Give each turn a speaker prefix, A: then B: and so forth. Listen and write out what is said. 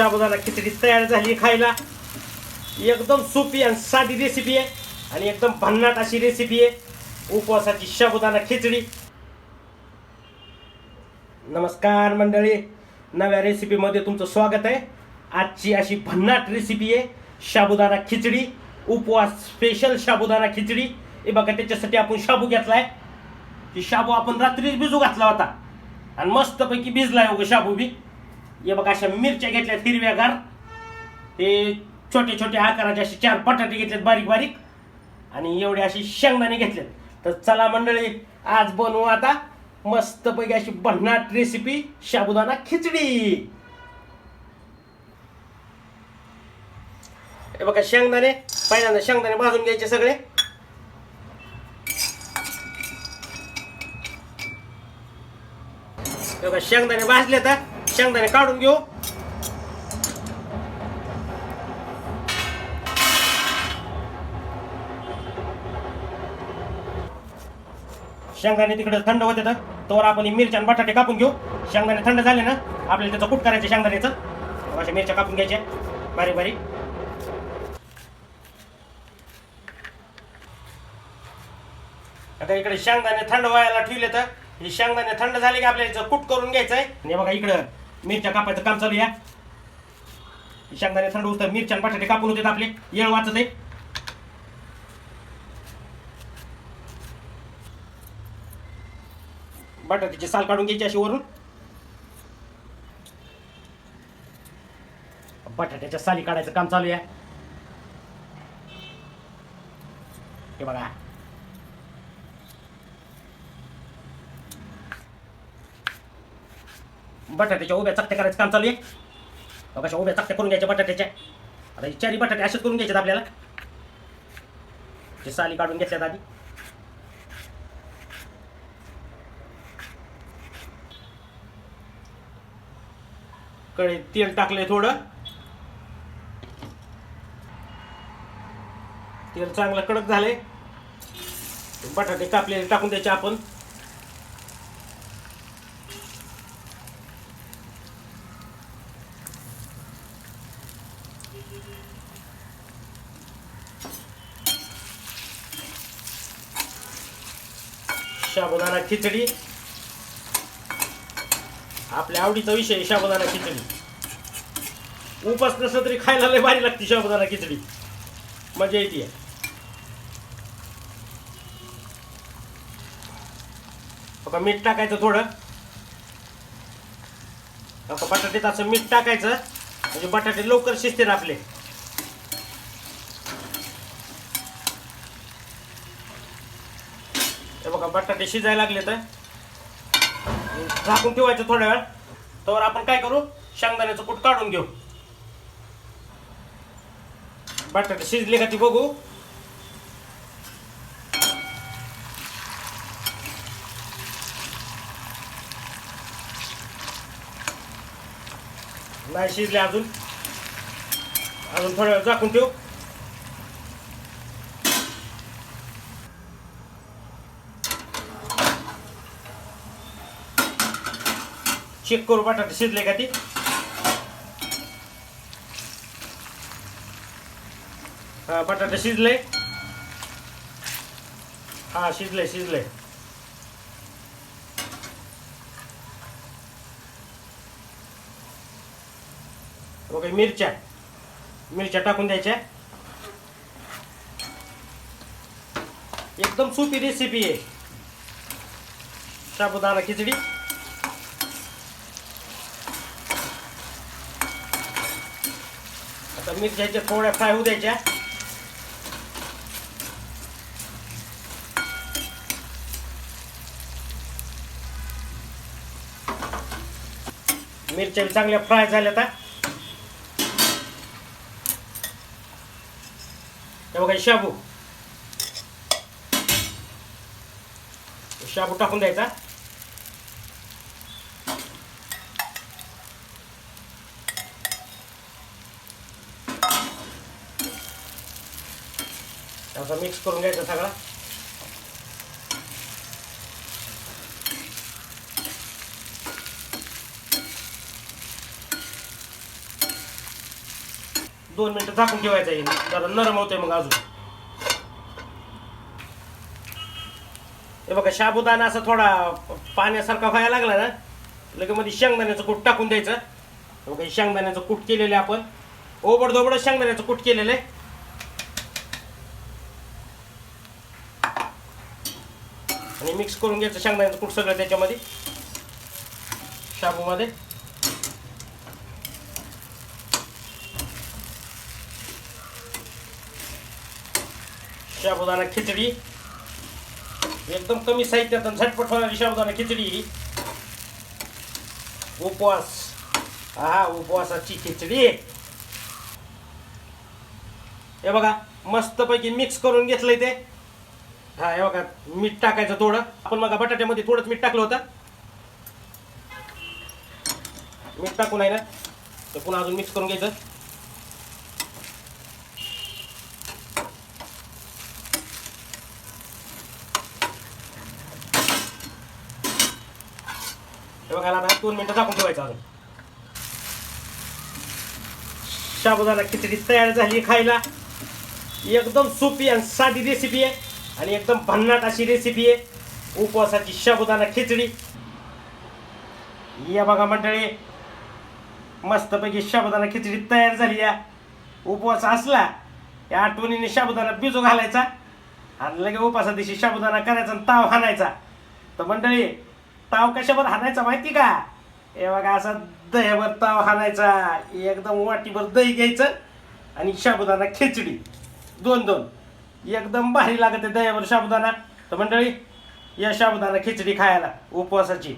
A: साबुदाणा खिचडी तयार झाली खायला. एकदम सोपी आणि साधी रेसिपी आहे. आणि एकदम भन्नाट अशी रेसिपी आहे. उपवासाची शाबुदाना खिचडी. नमस्कार मंडळी. नव्या रेसिपीमध्ये तुमचं स्वागत आहे. आजची अशी भन्नाट रेसिपी आहे. शाबुदाना खिचडी. उपवास स्पेशल साबुदाणा खिचडी. हे बघा त्याच्यासाठी आपण शाबू घेतलाय. की शाबू आपण रात्रीच भिजू घातला होता. आणि मस्तपैकी भिजलाय हो शाबू बी. हे बघा अशा मिरच्या घेतल्यात हिरव्यागार. ते छोटे छोटे आकाराचे असे चार बटाटे घेतलेत बारीक बारीक. आणि एवढे अशी शेंगदाणे घेतलेत. तर चला मंडळी आज बनवू आता मस्तपैकी अशी भन्नाट रेसिपी साबुदाणा खिचडी. हे बघा शेंगदाणे. पहिल्यांदा शेंगदाणे भाजून घ्यायचे सगळे. हे बघा शेंगदाणे भाजले तर शेंगदाणे काढून घेऊ शेंगदाणे तिकडे थंड होते तर तोवर आपण मिरच्या आणि बटाटे कापून घेऊ शेंगदाणे थंड झाले ना आपल्याला त्याचं कूट करायचं शेंगदाण्याचं अशा मिरच्या कापून घ्यायच्या बारीक बारीक आता इकडे शेंगदाणे थंड व्हायला ठेवले तर हे शेंगदाणे थंड झाले की आपल्याला कूट करून घ्यायचं आहे आणि बघा इकडं मिरच्या कापायचं काम चालू या शेंगदाणे थंड उचल मिरच्या बटाटे कापून होते आपले. येळ वाचत आहे. बटाट्याची साल काढून घ्यायची अशी वरून. बटाट्याच्या साली काढायचं काम चालू आहे. हे बघा. बटाट्याच्या उभ्या चकत्या करायचं काम चालू आहे. कशा अशा उभ्या चकत्या करून घ्यायच्या बटाट्याच्या. आता चारी बटाटे असेच करून घ्यायचे आपल्याला. ते साली काढून घेतल्यात आधी. कडे तेल टाकलंय थोडं. तेल चांगलं कडक झालंय. बटाटे कापलेले टाकून द्यायचे आपण. शाबुदाना खिचडी. आपल्या आवडीचा विषय शाबुदाना खिचडी. उपास नसलं तरी खायला लय भारी लागते शाबुदाना खिचडी. मजा येते बघा मीठ टाकायचं थोडं. बघा बटाट्यात असं मीठ टाकायचं. म्हणजे बटाटे लवकर शिजतील आपले. हे बघा बटाटे शिजायला लागले तर झाकून ठेवायचं थोड्या वेळ. तर आपण काय करू? शेंगदाण्याचं कूट काढून घेऊ. बटाटे शिजले का ती बघू. नाही शिजले अजून. अजून थोड्या वेळ झाकून ठेवू. चेक करू, बटाटे शिजले का ती. हा, बटाटे शिजले. हा, शिजले शिजले. ओके मिरच्या. मिरच्या टाकून द्यायच्या. एकदम सोपी रेसिपी आहे. साबुदाणा खिचडी. तर मिरच्याच्या थोड्या फ्राय होऊ द्यायच्या. मिरच्या चांगल्या फ्राय झाल्या आता. हे बघा शाबू. शाबू टाकून द्यायचा. असं मिक्स करून घ्यायचा सगळा. दोन मिनिटं झाकून ठेवायचं आहे. जरा नरम होते मग अजून. हे बघा साबुदाणा असा थोडा पाण्यासारखा व्हायला लागला ना लगे मध्ये शेंगदाण्याचं कूट टाकून द्यायचं. बघा शेंगदाण्याचं कूट केलेलं आहे आपण. ओबड दोबड शेंगदाण्याचं कूट केलेलं आहे आणि मिक्स करून घ्यायचं. शेंगदाण्याचं कूट सगळं त्याच्यामध्ये. शाबूमध्ये. शाबुदाना खिचडी. एकदम कमी साहित्यात झटपट होणारी शाबुदाना खिचडी ही. उपवास. हा उपवासाची खिचडी. हे बघा मस्तपैकी मिक्स करून घेतलंय ते. हा हे बघा मीठ टाकायचं थोडं. आपण बघा बटाट्यामध्ये थोडंच मीठ टाकलं होतं. मीठ टाकून आहे ना तर पुन्हा अजून मिक्स करून घ्यायचं. हे बघा दोन मिनिटं टाकून ठेवायचं अजून. शाबुदाना खिचडी तयार झाली खायला. एकदम सोपी आणि साधी रेसिपी आहे. आणि एकदम भन्नाट अशी रेसिपी आहे. उपवासाची शाबुदाना खिचडी. या बघा मंडळी मस्तपैकी शाबुदाना खिचडी तयार झाली या. उपवास असला या आठवणीने शाबुदाना बिजू घालायचा आणि लगे उपवासा दिवशी शाबुदाना करायचा आणि ताव हाणायचा. तर मंडळी ताव कशावर हाणायचा माहिती का? हे बघा असा दह्यावर ताव हाणायचा. एकदम वाटीभर दही घ्यायचं आणि शाबुदाना खिचडी. दोन दोन एकदम भारी लागते दह्यावर साबुदाणा. तर मंडळी या साबुदाणा खिचडी खायला उपवासाची.